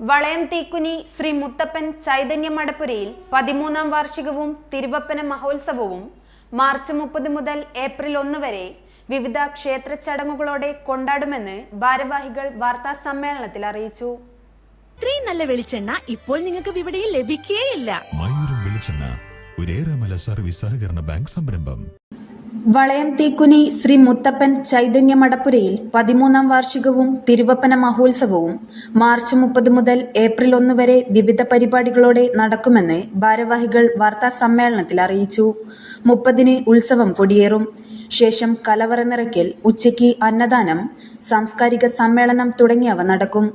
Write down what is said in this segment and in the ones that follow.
വളയം തീക്കുനി ശ്രീ മുത്തപ്പൻ ചൈതന്യ മടപ്പുരയിൽ പതിമൂന്നാം വാർഷികവും തിരുവപ്പന മഹോത്സവവും മാർച്ച് മുപ്പത് മുതൽ ഏപ്രിൽ ഒന്ന് വരെ വിവിധ ക്ഷേത്ര ചടങ്ങുകളോടെ കൊണ്ടാടുമെന്ന് ഭാരവാഹികൾ വാർത്താ സമ്മേളനത്തിൽ അറിയിച്ചു. ഇത്രയും നല്ല വെളിച്ചെണ്ണ ഇപ്പോൾ നിങ്ങൾക്ക് വിപണിയിൽ ലഭിക്കുകയില്ല മയൂരം വെളിച്ചെണ്ണ സർവീസ് സഹകരണ ബാങ്ക് സംരംഭം. വളയം തീക്കുനി ശ്രീ മുത്തപ്പൻ ചൈതന്യ മടപ്പുരയിൽ പതിമൂന്നാം വാർഷികവും തിരുവപ്പന മഹോത്സവവും മാർച്ച് മുപ്പത് മുതൽ ഏപ്രിൽ ഒന്ന് വരെ വിവിധ പരിപാടികളോടെ നടക്കുമെന്ന് ഭാരവാഹികൾ വാർത്താ സമ്മേളനത്തിൽ അറിയിച്ചു. മുപ്പതിന് ഉത്സവം കൊടിയേറും. ശേഷം കലവറ നിറയ്ക്കൽ ഉച്ചയ്ക്ക് അന്നദാനം സാംസ്കാരിക സമ്മേളനം തുടങ്ങിയവ നടക്കും.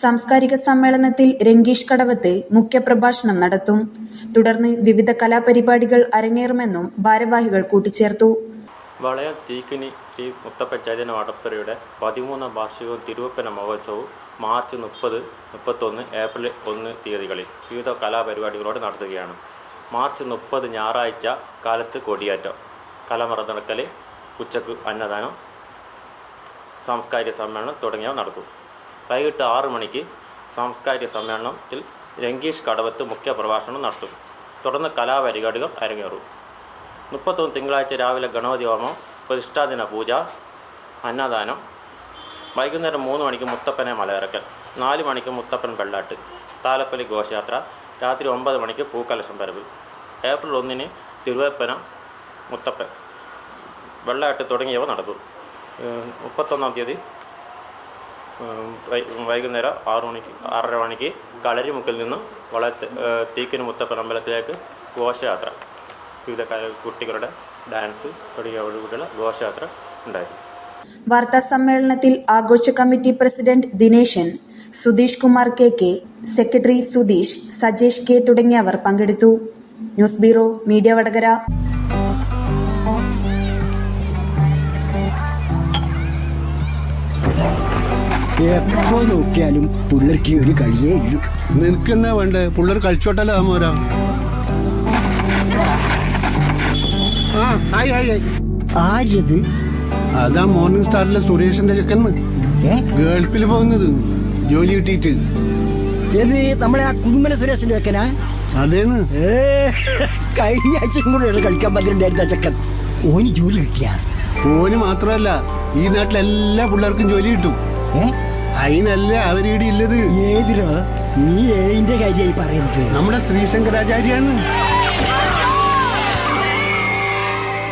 സാംസ്കാരിക സമ്മേളനത്തിൽ രംഗീഷ് കടവത്ത് മുഖ്യപ്രഭാഷണം നടത്തും. തുടർന്ന് വിവിധ കലാപരിപാടികൾ അരങ്ങേറുമെന്നും ഭാരവാഹികൾ കൂട്ടിച്ചേർത്തു. വളയം തീക്കുനി ശ്രീ മുത്തപ്പൻ ചൈതന്യ വടപ്പരയുടെ പതിമൂന്നാം വാർഷികവും തിരുവപ്പന മഹോത്സവവും മാർച്ച് മുപ്പത് മുപ്പത്തൊന്ന് ഏപ്രിൽ ഒന്ന് തീയതികളിൽ വിവിധ കലാപരിപാടികളോട് നടത്തുകയാണ്. മാർച്ച് മുപ്പത് ഞായറാഴ്ച കാലത്ത് കൊടിയേറ്റം കലമറ നടക്കൽ ഉച്ചയ്ക്ക് അന്നദാനം സാംസ്കാരിക സമ്മേളനം തുടങ്ങിയവ നടക്കും. വൈകിട്ട് ആറു മണിക്ക് സാംസ്കാരിക സമ്മേളനത്തിൽ രംഗീഷ് കടവത്ത് മുഖ്യ പ്രഭാഷണം നടത്തും. തുടർന്ന് കലാപരിപാടികൾ അരങ്ങേറും. മുപ്പത്തൊന്ന് തിങ്കളാഴ്ച രാവിലെ ഗണപതി ഹോമം പ്രതിഷ്ഠാദിന പൂജ അന്നദാനം. വൈകുന്നേരം മൂന്ന് മണിക്ക് മുത്തപ്പനെ മലയിറക്കൽ നാല് മണിക്ക് മുത്തപ്പൻ വെള്ളാട്ട് താലപ്പലി ഘോഷയാത്ര രാത്രി ഒമ്പത് മണിക്ക് പൂക്കലശം പരവ് ഏപ്രിൽ ഒന്നിന് തിരുവേപ്പന മുത്തപ്പൻ. വെള്ളാട്ട് തുടങ്ങിയവ നടക്കും. മുപ്പത്തൊന്നാം തീയതി വൈകുന്നേരം ആറു മണിക്ക് ആറര മണിക്ക് കളരിമുക്കിൽ നിന്ന് വള തീക്കിന് മുത്തപ്പൻ അമ്പലത്തിലേക്ക് ഘോഷയാത്ര. വിവിധ കുട്ടികളുടെ ഡാൻസ് തുടങ്ങിയവരുടെ ഘോഷയാത്ര ഉണ്ടായിരുന്നു. വാർത്താ സമ്മേളനത്തിൽ ആഘോഷ committee president Dineshan Sudheesh Kumar K K secretary Sudheesh Sajesh K തുടങ്ങിയവർ പങ്കെടുത്തു. News bureau media Vadakara. എപ്പോ നോക്കിയാലും പിള്ളേർക്ക് ഒരു കളിയേ ഇല്ലു. നിനക്കെന്നാ വേണ്ടേ? പിള്ളേർ കളിച്ചോട്ടല്ലോ മോരാ? ആ ആയി ആയി ആയി ആരത് അതാ മോർണിംഗ് സ്റ്റാറിലെ സുരേഷിന്റെ ചെക്കന്ന് ഏ? ഗൾഫിൽ പോകുന്നത്. ജോലി കിട്ടിയിട്ട്. ഏത്? നമ്മളെ ആ കുന്നുമല സുരേഷിന്റെ ചെക്കനാ? അതേന്ന്. കഴിഞ്ഞ ആഴ്ചയും കൂടെ കളിക്കാൻ പറ്റിണ്ടായിരുന്ന ചെക്കൻ. ഓന് ജോലി കിട്ടിയ? ഓന് മാത്രമല്ല ഈ നാട്ടിലെ എല്ലാ പിള്ളേർക്കും ജോലി കിട്ടും. അതിനല്ല അവരീടെ ഇല്ലത്. ഏതിലോ നീ ഏതിന്റെ കാര്യമായി പറയുന്നത്. നമ്മുടെ ശ്രീശങ്കരാചാര്യാന്ന്